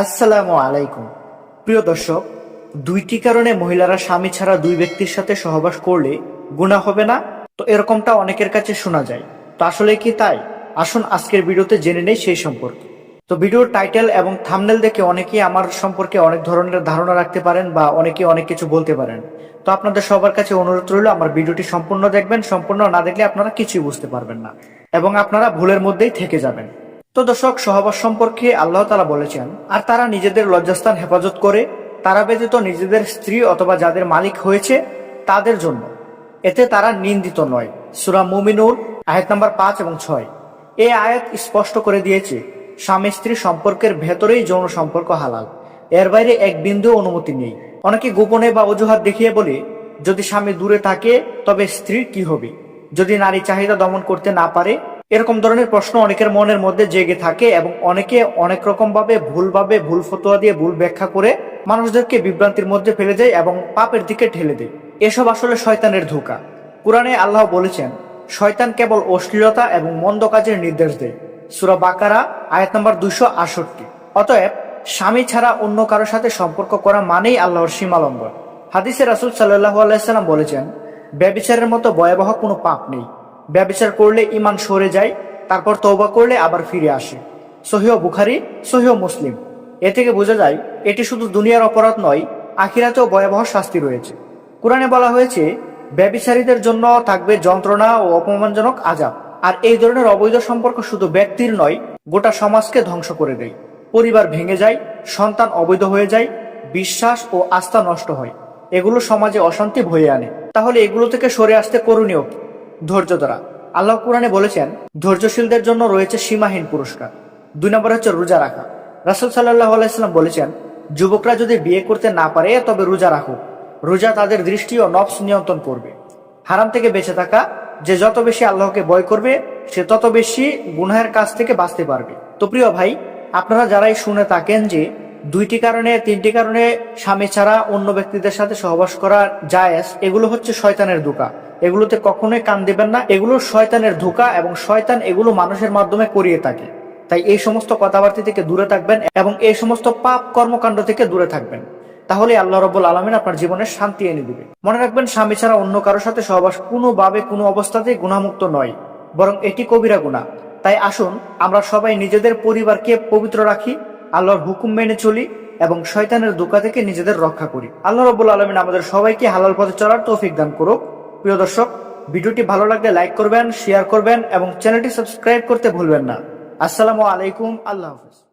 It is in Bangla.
আসসালামু আলাইকুম। প্রিয় দর্শক, দুইটি কারণে মহিলারা স্বামী ছাড়া দুই ব্যক্তির সাথে সহবাস করলে গুণা হবে না? তো এরকমটা অনেকের কাছে শোনা যায়। তো আসলে কি তাই? আসুন আজকের ভিডিওতে জেনে নেই সেই সম্পর্কে। তো ভিডিওর টাইটেল এবং থামনেল দেখে অনেকেই আমার সম্পর্কে অনেক ধরনের ধারণা রাখতে পারেন বা অনেকে অনেক কিছু বলতে পারেন। তো আপনাদের সবার কাছে অনুরোধ রইল, আমার ভিডিওটি সম্পূর্ণ দেখবেন, সম্পূর্ণ না দেখলে আপনারা কিছুই বুঝতে পারবেন না এবং আপনারা ভুলের মধ্যেই থেকে যাবেন। তো দর্শক, সহবাস সম্পর্কে আল্লাহ তালা বলেছেন, আর তারা নিজেদের লজ্জাস্থান হেফাজত করে, তারা ব্যতীত নিজেদের স্ত্রী অথবা যাদের মালিক হয়েছে, তাদের জন্য। এতে তারা নিন্দিত নয়। সুরা মুমিনুল আয়াত নাম্বার পাঁচ এবং ছয়। এই আয়াত স্পষ্ট করে দিয়েছে, স্বামী স্ত্রী সম্পর্কের ভেতরেই যৌন সম্পর্ক হালাল। এর বাইরে এক বিন্দু অনুমতি নেই। অনেকে গোপনে বা অজুহাত দেখিয়ে বলে, যদি স্বামী দূরে থাকে, তবে স্ত্রীর কি হবে? যদি নারী চাহিদা দমন করতে না পারে এরকম ধরনের প্রশ্ন অনেকের মনের মধ্যে জেগে থাকে এবং অনেকে অনেক রকম ভাবে ভুলভাবে ভুল ফতোয়া দিয়ে ভুল ব্যাখ্যা করে মানুষদেরকে বিভ্রান্তির মধ্যে ফেলে দেয় এবং পাপের দিকে ঠেলে দেয়। এসব আসলে শয়তানের ধোকা। কোরআনে আল্লাহ বলেছেন, শয়তান কেবল অশ্লীলতা এবং মন্দ কাজের নির্দেশ দেয়। সুরা বাকারা, আয়াত নম্বর দুশো আষট্টি অতএব, স্বামী ছাড়া অন্য কারোর সাথে সম্পর্ক করা মানেই আল্লাহর সীমালঙ্ঘন হাদিসে রাসুল সাল্লাহ আলাইসাল্লাম বলেছেন, ব্যবিচারের মতো ভয়াবহ কোনো পাপ নেই। ব্যবিচার করলে ইমান সরে যায়, তারপর তৌবা করলে আবার ফিরে আসে। সহিহ বুখারি, সহিহ মুসলিম। এ থেকে বোঝা যায়, এটি শুধু দুনিয়ার অপরাধ নয়, আখিরাতেও ভয়াবহ শাস্তি রয়েছে। কোরআনে বলা হয়েছে, ব্যবিচারীদের জন্য থাকবে যন্ত্রণা ও অপমানজনক আজাব আর এই ধরনের অবৈধ সম্পর্ক শুধু ব্যক্তির নয়, গোটা সমাজকে ধ্বংস করে দেয়। পরিবার ভেঙে যায়, সন্তান অবৈধ হয়ে যায়, বিশ্বাস ও আস্থা নষ্ট হয়। এগুলো সমাজে অশান্তি বয়ে আনে। তাহলে এগুলো থেকে সরে আসতে করণীয়? ধৈর্য ধরা। আল্লাহ কোরআনে বলেছেন, ধৈর্যশীলদের জন্য রয়েছে সীমাহীন পুরস্কার। দুই নম্বর হচ্ছে রোজা রাখা। রাসুল সাল্লাহ আলাইসাল্লাম বলেছেন, যুবকরা যদি বিয়ে করতে না পারে, তবে রোজা রাখুক রোজা তাদের দৃষ্টি ও নফস নিয়ন্ত্রণ করবে। হারাম থেকে বেঁচে থাকা, যে যত বেশি আল্লাহকে ভয় করবে, সে তত বেশি গুনাহের কাছ থেকে বাঁচতে পারবে। তো প্রিয় ভাই, আপনারা যারাই শুনে থাকেন যে দুইটি কারণে, তিনটি কারণে স্বামী ছাড়া অন্য ব্যক্তিদের সাথে সহবাস করা জায়েজ, এগুলো হচ্ছে শয়তানের ধোকা এগুলোতে কখনোই কান দেবেন না। এগুলো শয়তানের ধোকা এবং শয়তান এগুলো মানুষের মাধ্যমে করিয়ে থাকে। তাই এই সমস্ত কথাবার্তা থেকে দূরে থাকবেন এবং এই সমস্ত পাপ কর্মকাণ্ড থেকে দূরে থাকবেন। তাহলে আল্লাহ রব্বুল আলমিন আপনার জীবনে শান্তি এনে দিবে। মনে রাখবেন, স্বামী ছাড়া অন্য কারোর সাথে সহবাস কোনোভাবে কোনো অবস্থাতেই গুণামুক্ত নয়, বরং এটি কবিরা গুণা। তাই আসুন, আমরা সবাই নিজেদের পরিবারকে পবিত্র রাখি, আল্লাহর হুকুম মেনে চলি এবং শয়তানের দোকা থেকে নিজেদের রক্ষা করি। আল্লাহ রব্বুল আলমিন আমাদের সবাইকে হালাল পথে চলার তৌফিক দান করুক। প্রিয় দর্শক, ভিডিওটি ভালো লাগলে লাইক করবেন, শেয়ার করবেন এবং চ্যানেলটি সাবস্ক্রাইব করতে ভুলবেন না। আসসালামু আলাইকুম, আল্লাহ হাফিজ।